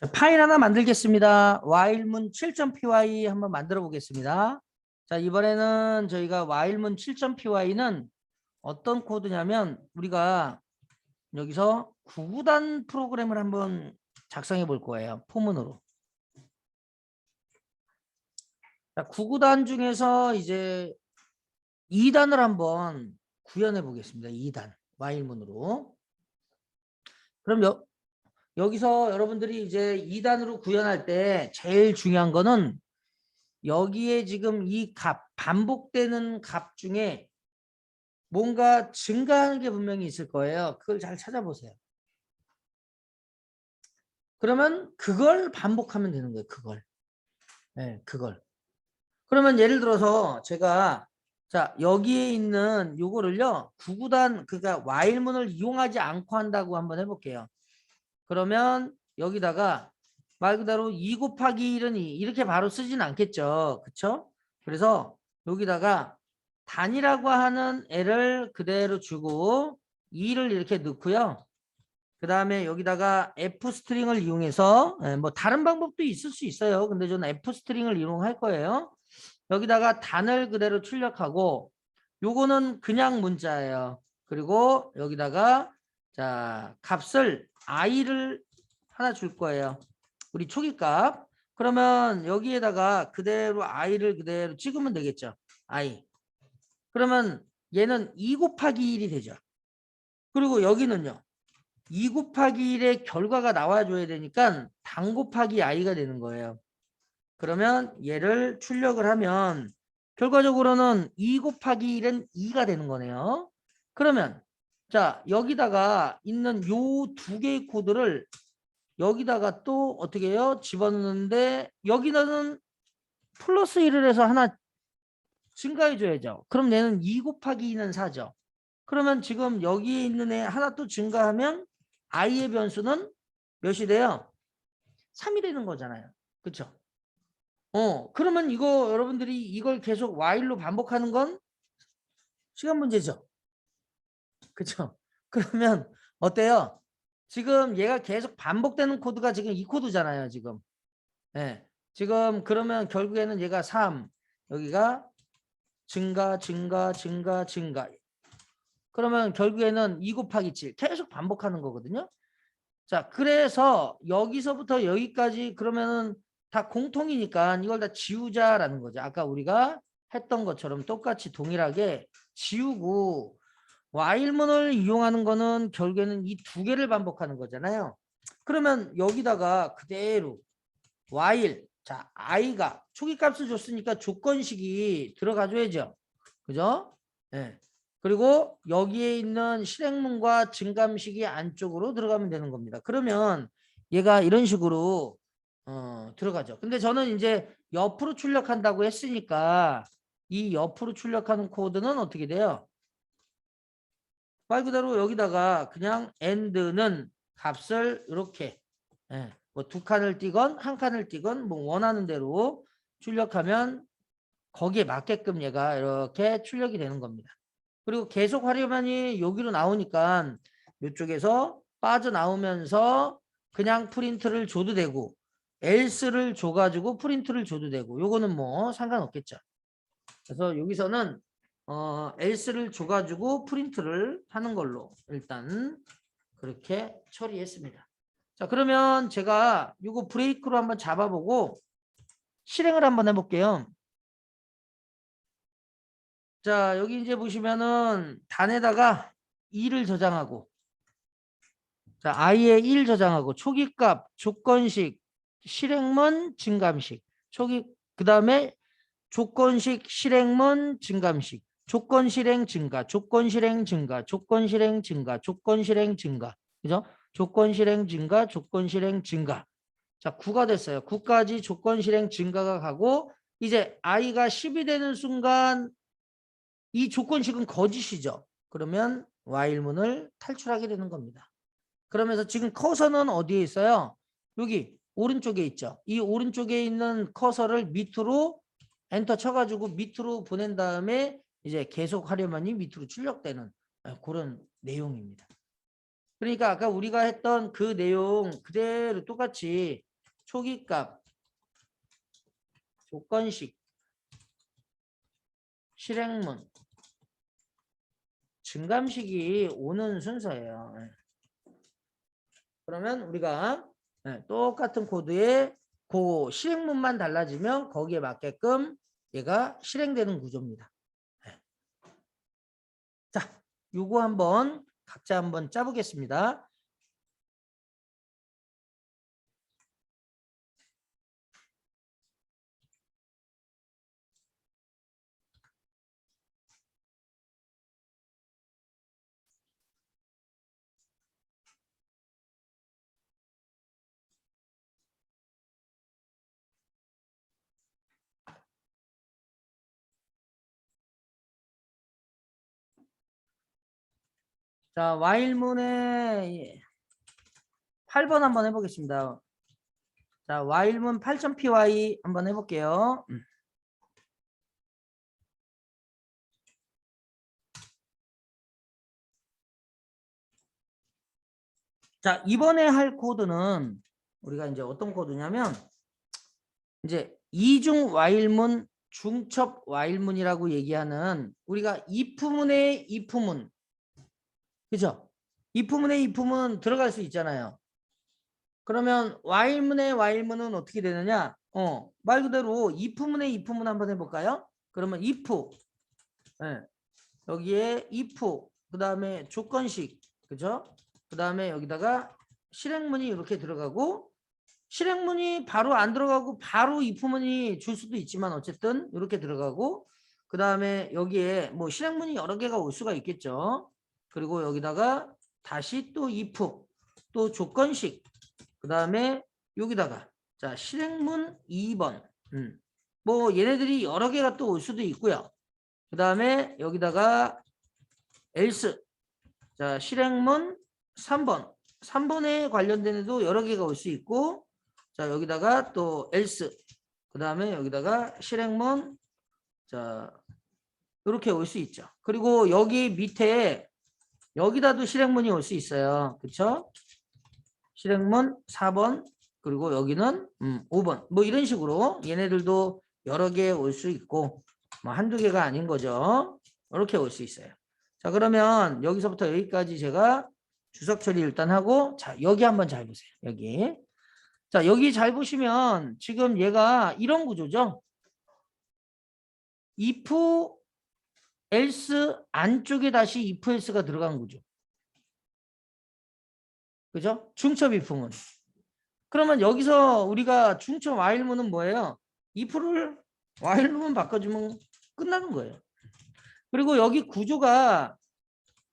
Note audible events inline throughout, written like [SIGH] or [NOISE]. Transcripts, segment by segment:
자, 파일 하나 만들겠습니다. while문 7.py 한번 만들어 보겠습니다. 자, 이번에는 저희가 while문 7.py는 어떤 코드냐면 우리가 여기서 구구단 프로그램을 한번 작성해 볼 거예요. 포문으로. 자, 구구단 중에서 이제 2단을 한번 구현해 보겠습니다. 2단 while문으로. 그럼 여, 여기서 여러분들이 이제 2단으로 구현할 때 제일 중요한 거는 여기에 지금 이 값, 반복되는 값 중에 뭔가 증가하는 게 분명히 있을 거예요. 그걸 잘 찾아보세요. 그러면 그걸 반복하면 되는 거예요. 그걸. 네, 그걸. 그러면 예를 들어서 제가 자 여기에 있는 요거를요 구구단 그러니까 while문을 이용하지 않고 한다고 한번 해볼게요. 그러면 여기다가 말 그대로 2 곱하기 1은 2 이렇게 바로 쓰진 않겠죠. 그쵸? 그래서 여기다가 단이라고 하는 애를 그대로 주고 2를 이렇게 넣고요. 그 다음에 여기다가 F 스트링을 이용해서 예, 뭐 다른 방법도 있을 수 있어요. 근데 저는 F 스트링을 이용할 거예요. 여기다가 단을 그대로 출력하고 요거는 그냥 문자예요. 그리고 여기다가 자 값을 i를 하나 줄 거예요. 우리 초기 값. 그러면 여기에다가 그대로 i를 그대로 찍으면 되겠죠. i. 그러면 얘는 2 곱하기 1이 되죠. 그리고 여기는요. 2 곱하기 1의 결과가 나와줘야 되니까 당 곱하기 i가 되는 거예요. 그러면 얘를 출력을 하면 결과적으로는 2 곱하기 1은 2가 되는 거네요. 그러면 자 여기다가 있는 요 두 개의 코드를 여기다가 또 어떻게 해요? 집어넣는데 여기는 플러스 1을 해서 하나 증가해 줘야죠. 그럼 얘는 2 곱하기 2는 4죠. 그러면 지금 여기에 있는 애 하나 또 증가하면 i의 변수는 몇이 돼요? 3이 되는 거잖아요. 그렇죠? 어, 그러면 이거 여러분들이 이걸 계속 while로 반복하는 건 시간 문제죠. 그쵸? [LAUGHS] 그러면 어때요? 지금 얘가 계속 반복되는 코드가 지금 이 코드잖아요, 지금. 예. 지금 그러면 결국에는 얘가 3, 여기가 증가, 증가, 증가, 증가. 그러면 결국에는 2 곱하기 7 계속 반복하는 거거든요. 자, 그래서 여기서부터 여기까지 그러면은 다 공통이니까 이걸 다 지우자라는 거죠. 아까 우리가 했던 것처럼 똑같이 동일하게 지우고 while문을 이용하는 거는 결국에는 이 두 개를 반복하는 거잖아요. 그러면 여기다가 그대로 while 자 i가 초기 값을 줬으니까 조건식이 들어가 줘야죠. 그죠? 예. 그리고 여기에 있는 실행문과 증감식이 안쪽으로 들어가면 되는 겁니다. 그러면 얘가 이런 식으로 어, 들어가죠. 근데 저는 이제 옆으로 출력한다고 했으니까 이 옆으로 출력하는 코드는 어떻게 돼요? 말 그대로 여기다가 그냥 end는 값을 이렇게 예, 뭐두 칸을 띄건 한 칸을 띄건 뭐 원하는 대로 출력하면 거기에 맞게끔 얘가 이렇게 출력이 되는 겁니다. 그리고 계속 화려만이 여기로 나오니까 이쪽에서 빠져나오면서 그냥 프린트를 줘도 되고 else를 줘가지고 프린트를 줘도 되고 요거는 뭐 상관없겠죠. 그래서 여기서는 어, else를 줘가지고 프린트를 하는 걸로 일단 그렇게 처리했습니다. 자 그러면 제가 요거 브레이크로 한번 잡아보고 실행을 한번 해볼게요. 자 여기 이제 보시면은 단에다가 2를 저장하고 자 i에 1 저장하고 초기값 조건식 실행문 증감식 초기 그 다음에 조건식 실행문 증감식 조건 실행 증가 조건 실행 증가 조건 실행 증가 조건 실행 증가. 그죠? 조건 실행 증가 조건 실행 증가. 자 9가 됐어요. 9까지 조건 실행 증가가 가고 이제 i가 10이 되는 순간 이 조건식은 거짓이죠. 그러면 while문을 탈출하게 되는 겁니다. 그러면서 지금 커서는 어디에 있어요? 여기 오른쪽에 있죠. 이 오른쪽에 있는 커서를 밑으로 엔터 쳐가지고 밑으로 보낸 다음에 이제 계속 하려면이 밑으로 출력되는 그런 내용입니다. 그러니까 아까 우리가 했던 그 내용 그대로 똑같이 초기값 조건식 실행문 증감식이 오는 순서예요. 예. 그러면 우리가 예, 똑같은 코드에 그 실행문만 달라지면 거기에 맞게끔 얘가 실행되는 구조입니다. 요거 한번 각자 한번 짜보겠습니다. 자, 와일문의 8번 한번 해보겠습니다. 자, 와일문 8000py 한번 해볼게요. 음. 자, 이번에 할 코드는 우리가 이제 어떤 코드냐면 이제 이중 와일문 중첩 와일문이라고 얘기하는 우리가 if문의 if문 그죠? if문의 if문 들어갈 수 있잖아요. 그러면 while문의 while문은 어떻게 되느냐? 어, 말 그대로 if문의 if문 한번 해볼까요? 그러면 if 예, 여기에 if 그 다음에 조건식 그죠? 그 다음에 여기다가 실행문이 이렇게 들어가고 실행문이 바로 안 들어가고 바로 if문이 줄 수도 있지만 어쨌든 이렇게 들어가고 그 다음에 여기에 뭐 실행문이 여러 개가 올 수가 있겠죠. 그리고 여기다가 다시 또 if 또 조건식 그 다음에 여기다가. 자 실행문 2번. 음. 뭐 얘네들이 여러 개가 또 올 수도 있고요. 그 다음에 여기다가 else. 자 실행문 3번. 3번에 관련된 애도 여러 개가 올 수 있고 자 여기다가 또 else. 그 다음에 여기다가 실행문 자 이렇게 올 수 있죠. 그리고 여기 밑에 여기다도 실행문이 올 수 있어요. 그쵸? 실행문 4번 그리고 여기는 음, 5번 뭐 이런 식으로 얘네들도 여러 개 올 수 있고 뭐 한두 개가 아닌 거죠. 이렇게 올 수 있어요. 자 그러면 여기서부터 여기까지 제가 주석 처리 일단 하고 자 여기 한번 잘 보세요. 여기 자 여기 잘 보시면 지금 얘가 이런 구조죠. if else 안쪽에 다시 if else가 들어간 거죠. 그죠? 중첩 if문. 그러면 여기서 우리가 중첩 while문은 뭐예요? if를 while문 바꿔주면 끝나는 거예요. 그리고 여기 구조가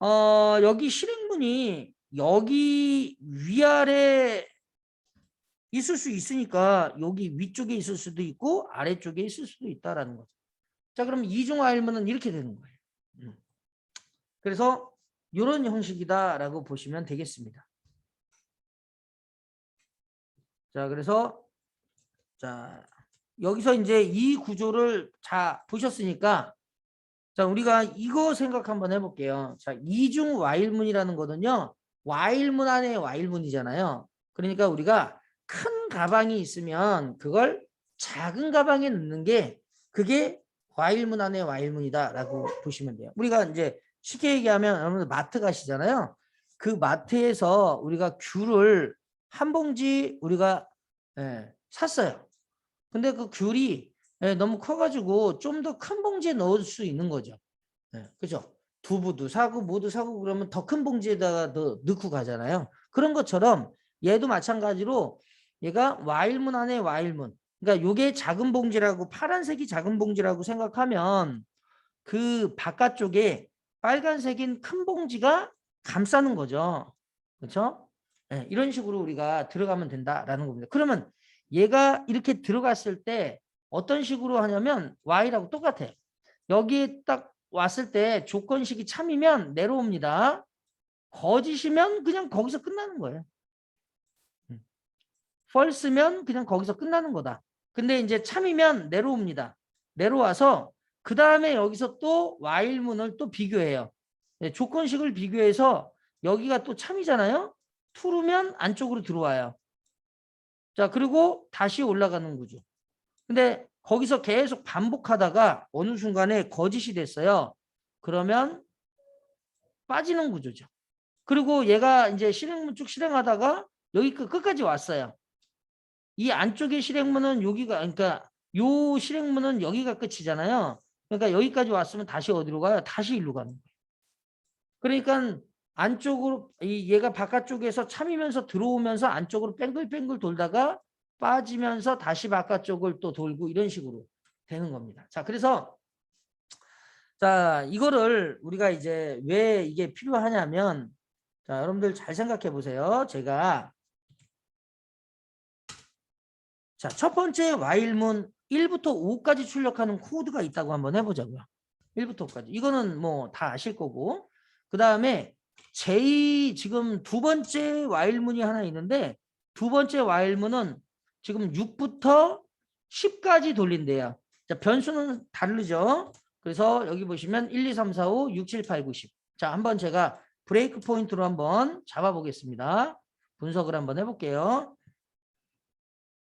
어 여기 실행문이 여기 위아래 있을 수 있으니까 여기 위쪽에 있을 수도 있고 아래쪽에 있을 수도 있다라는 거죠. 자, 그럼 이중 알문은 이렇게 되는 거예요. 음. 그래서 이런 형식이다라고 보시면 되겠습니다. 자, 그래서 자 여기서 이제 이 구조를 자 보셨으니까 자 우리가 이거 생각 한번 해볼게요. 자 이중 와일문이라는 거는요 와일문 안에 와일문이잖아요. 그러니까 우리가 큰 가방이 있으면 그걸 작은 가방에 넣는 게 그게 과일문 안에 와일문이다라고 보시면 돼요. 우리가 이제 쉽게 얘기하면 여러분들 마트 가시잖아요. 그 마트에서 우리가 귤을 한 봉지 우리가 예, 샀어요. 근데 그 귤이 예, 너무 커가지고 좀 더 큰 봉지에 넣을 수 있는 거죠. 예, 그죠? 두부도 사고 뭐도 사고 그러면 더 큰 봉지에다가 더 넣고 가잖아요. 그런 것처럼 얘도 마찬가지로 얘가 와일문 안에 와일문 그러니까 요게 작은 봉지라고 파란색이 작은 봉지라고 생각하면 그 바깥쪽에 빨간색인 큰 봉지가 감싸는 거죠. 그렇죠? 네, 이런 식으로 우리가 들어가면 된다라는 겁니다. 그러면 얘가 이렇게 들어갔을 때 어떤 식으로 하냐면 y라고 똑같아요. 여기에 딱 왔을 때 조건식이 참이면 내려옵니다. 거짓이면 그냥 거기서 끝나는 거예요. false면 그냥 거기서 끝나는 거다. 근데 이제 참이면 내려옵니다. 내려와서 그 다음에 여기서 또 와일문을 또 비교해요. 네, 조건식을 비교해서 여기가 또 참이잖아요. 투르면 안쪽으로 들어와요. 자, 그리고 다시 올라가는 구조. 근데 거기서 계속 반복하다가 어느 순간에 거짓이 됐어요. 그러면 빠지는 구조죠. 그리고 얘가 이제 실행문 쭉 실행하다가 여기 끝- 끝까지 왔어요. 이 안쪽의 실행문은 여기가 그러니까 요 실행문은 여기가 끝이잖아요. 그러니까 여기까지 왔으면 다시 어디로 가요? 다시 일로 가는 거예요. 그러니까 안쪽으로 이 얘가 바깥쪽에서 참이면서 들어오면서 안쪽으로 뺑글뺑글 돌다가 빠지면서 다시 바깥쪽을 또 돌고 이런 식으로 되는 겁니다. 자, 그래서 자, 이거를 우리가 이제 왜 이게 필요하냐면 자, 여러분들 잘 생각해 보세요. 제가 자, 첫 번째 while문 1부터 5까지 출력하는 코드가 있다고 한번 해보자고요. 1부터 5까지. 이거는 뭐 다 아실 거고. 그 다음에 제 지금 두 번째 while문이 하나 있는데 두 번째 while문은 지금 6부터 10까지 돌린대요. 자, 변수는 다르죠. 그래서 여기 보시면 1, 2, 3, 4, 5, 6, 7, 8, 9, 10. 자, 한번 제가 브레이크 포인트로 한번 잡아보겠습니다. 분석을 한번 해볼게요.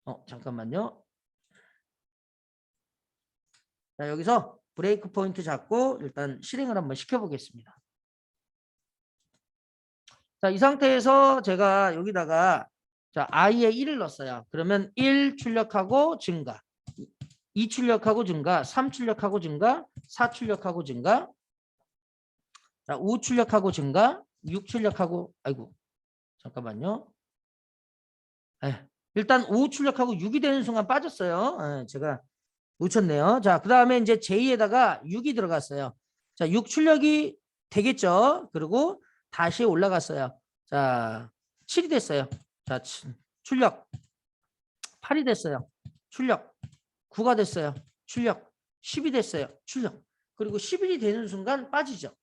어, 잠깐만요. 자, 여기서 브레이크 포인트 잡고 일단 실행을 한번 시켜보겠습니다. 자, 이 상태에서 제가 여기다가 자, i에 1을 넣었어요. 그러면 1 출력하고 증가, 2 출력하고 증가, 3 출력하고 증가, 4 출력하고 증가, 자, 5 출력하고 증가, 6 출력하고 아이고 잠깐만요. 에, 일단 5 출력하고 6이 되는 순간 빠졌어요. 에, 제가 놓쳤네요. 자, 그 다음에 이제 j 에다가 6이 들어갔어요. 자, 6 출력이 되겠죠. 그리고 다시 올라갔어요. 자, 7이 됐어요. 자, 치- 출력 8이 됐어요. 출력 9가 됐어요. 출력 10이 됐어요. 출력 그리고 11이 되는 순간 빠지죠.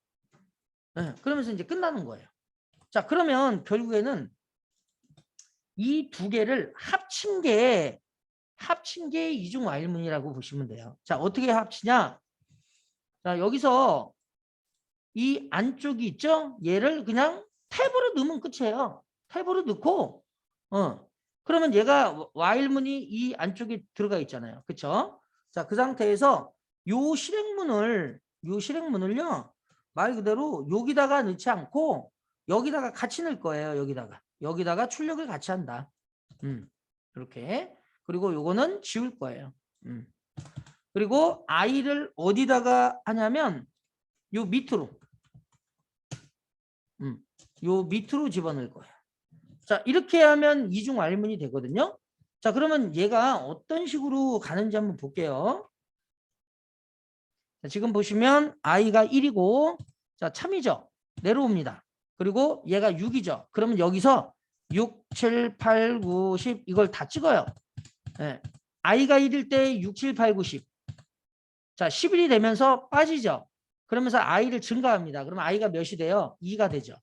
예, 그러면서 이제 끝나는 거예요. 자, 그러면 결국에는 이 두 개를 합친 게 합친 게 이중 와일문이라고 보시면 돼요. 자, 어떻게 합치냐? 자, 여기서 이 안쪽이 있죠? 얘를 그냥 탭으로 넣으면 끝이에요. 탭으로 넣고 어. 그러면 얘가 와일문이 이 안쪽에 들어가 있잖아요. 그쵸? 자, 그 상태에서 요 실행문을 요 실행문을요. 말 그대로 여기다가 넣지 않고 여기다가 같이 넣을 거예요. 여기다가. 여기다가 출력을 같이 한다. 음. 이렇게. 그리고 요거는 지울 거예요. 음. 그리고 i를 어디다가 하냐면 요 밑으로. 음. 요 밑으로 집어넣을 거예요. 자, 이렇게 하면 이중 알문이 되거든요. 자, 그러면 얘가 어떤 식으로 가는지 한번 볼게요. 자, 지금 보시면 i가 1이고 자, 참이죠. 내려옵니다. 그리고 얘가 6이죠. 그러면 여기서 6, 7, 8, 9, 10 이걸 다 찍어요. 예. i가 1일 때 6, 7, 8, 9, 10. 자, 11이 되면서 빠지죠. 그러면서 i를 증가합니다. 그러면 i가 몇이 돼요? 2가 되죠.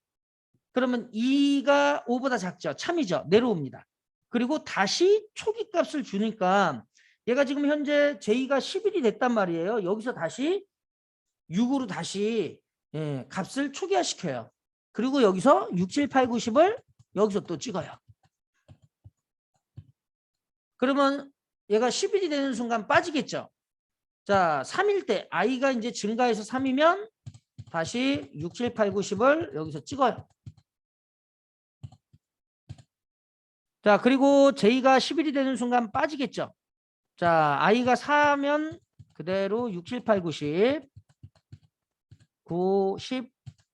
그러면 2가 5보다 작죠. 참이죠. 내려옵니다. 그리고 다시 초기 값을 주니까 얘가 지금 현재 j가 11이 됐단 말이에요. 여기서 다시 6으로 다시 예, 값을 초기화 시켜요. 그리고 여기서 6, 7, 8, 9, 10을 여기서 또 찍어요. 그러면 얘가 11이 되는 순간 빠지겠죠. 자, 3일 때 i가 이제 증가해서 3이면 다시 6, 7, 8, 9, 10을 여기서 찍어요. 자, 그리고 j가 11이 되는 순간 빠지겠죠. 자, i가 4면 그대로 6, 7, 8, 9, 10, 9, 10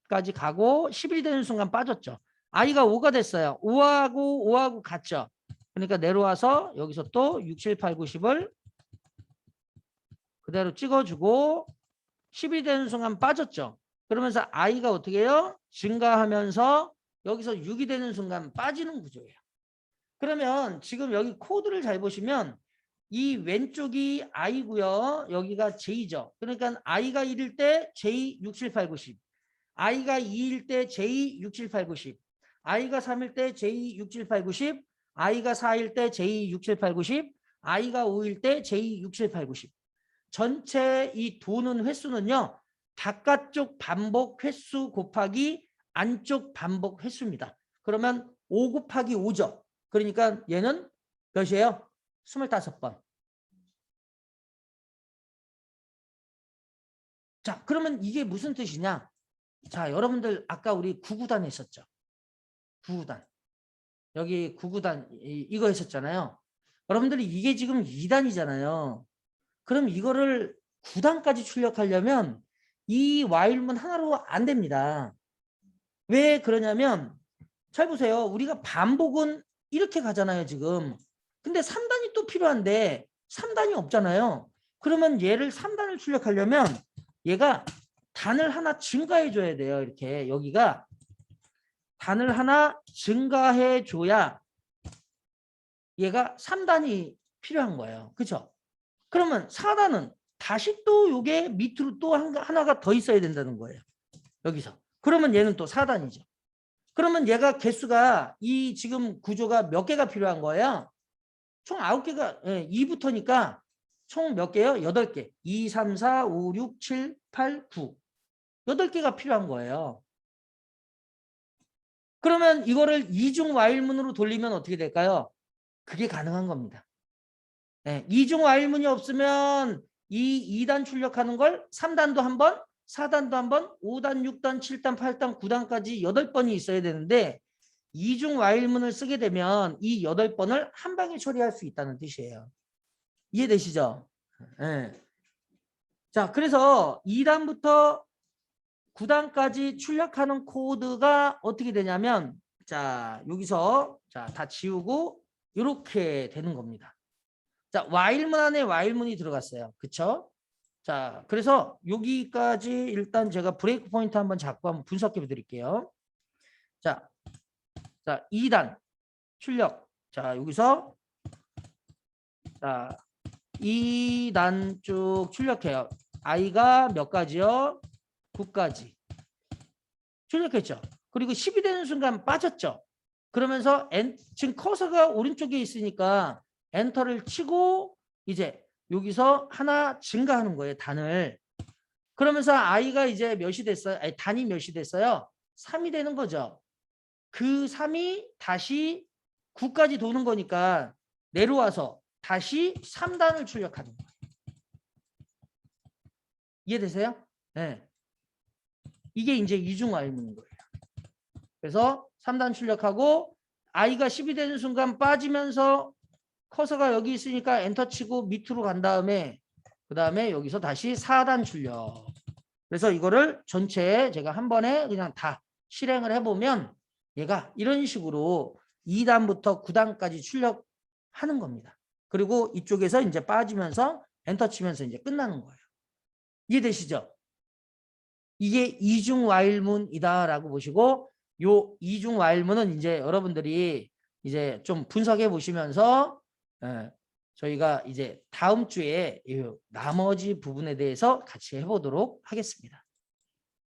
까지 가고 11이 되는 순간 빠졌죠. i가 5가 됐어요. 5하고 5하고 같죠. 그러니까 내려와서 여기서 또 6, 7, 8, 9, 10을 그대로 찍어주고 10이 되는 순간 빠졌죠. 그러면서 i가 어떻게 해요? 증가하면서 여기서 6이 되는 순간 빠지는 구조예요. 그러면 지금 여기 코드를 잘 보시면 이 왼쪽이 i고요. 여기가 j죠. 그러니까 i가 1일 때 j 6, 7, 8, 9, 10. I가 2일 때 j 6, 7, 8, 9, 10. i가 3일 때 j 6, 7, 8, 9, 10. i가 4일 때 j 6, 7, 8, 9, 10. i가 5일 때 j 6, 7, 8, 9, 10. 전체 이 도는 횟수는요. 바깥쪽 반복 횟수 곱하기 안쪽 반복 횟수입니다. 그러면 5 곱하기 5죠. 그러니까 얘는 몇이에요? 25번. 자, 그러면 이게 무슨 뜻이냐? 자, 여러분들 아까 우리 구구단 했었죠. 구구단. 여기 구구단 이- 이거 했었잖아요. 여러분들이 이게 지금 2단이잖아요. 그럼 이거를 9단까지 출력하려면 이 와일문 하나로 안 됩니다. 왜 그러냐면 잘 보세요. 우리가 반복은 이렇게 가잖아요, 지금. 근데 3단이 또 필요한데 3단이 없잖아요. 그러면 얘를 3단을 출력하려면 얘가 단을 하나 증가해 줘야 돼요. 이렇게 여기가 단을 하나 증가해 줘야 얘가 3단이 필요한 거예요. 그렇죠? 그러면 4단은 다시 또 요게 밑으로 또 한- 하나가 더 있어야 된다는 거예요. 여기서. 그러면 얘는 또 4단이죠. 그러면 얘가 개수가 이 지금 구조가 몇 개가 필요한 거예요? 총 9개가 예, 2부터니까 총 몇 개요? 8개. 2, 3, 4, 5, 6, 7, 8, 9. 8개가 필요한 거예요. 그러면 이거를 이중 와일문으로 돌리면 어떻게 될까요? 그게 가능한 겁니다. 예, 이중 와일문이 없으면 이 2단 출력하는 걸 3단도 한 번, 4단도 한 번, 5단, 6단, 7단, 8단, 9단까지 8번이 있어야 되는데 이중 와일문을 쓰게 되면 이 8번을 한 방에 처리할 수 있다는 뜻이에요. 이해되시죠? 예. 자, 그래서 2단부터 9단까지 출력하는 코드가 어떻게 되냐면 자, 여기서 자, 다 지우고 이렇게 되는 겁니다. 자, 와일문 안에 와일문이 들어갔어요. 그쵸? 자, 그래서 여기까지 일단 제가 브레이크 포인트 한번 잡고 한번 분석해 드릴게요. 자, 자, 2단 출력. 자, 여기서 자, 2단 쭉 출력해요. i가 몇 가지요? 9까지. 출력했죠. 그리고 10이 되는 순간 빠졌죠. 그러면서 엔, 지금 커서가 오른쪽에 있으니까 엔터를 치고 이제 여기서 하나 증가하는 거예요. 단을. 그러면서 i가 이제 몇이 됐어요? 아니, 단이 몇이 됐어요? 3이 되는 거죠. 그 3이 다시 9까지 도는 거니까 내려와서 다시 3단을 출력하는 거예요. 이해되세요? 네. 이게 이제 이중 와일문인 거예요. 그래서 3단 출력하고 i가 10이 되는 순간 빠지면서 커서가 여기 있으니까 엔터 치고 밑으로 간 다음에 그 다음에 여기서 다시 4단 출력. 그래서 이거를 전체 제가 한 번에 그냥 다 실행을 해보면 얘가 이런 식으로 2단부터 9단까지 출력하는 겁니다. 그리고 이쪽에서 이제 빠지면서 엔터 치면서 이제 끝나는 거예요. 이해되시죠? 이게 이중 와일문이다라고 보시고 요 이중 와일문은 이제 여러분들이 이제 좀 분석해 보시면서 예, 저희가 이제 다음 주에 이 나머지 부분에 대해서 같이 해보도록 하겠습니다.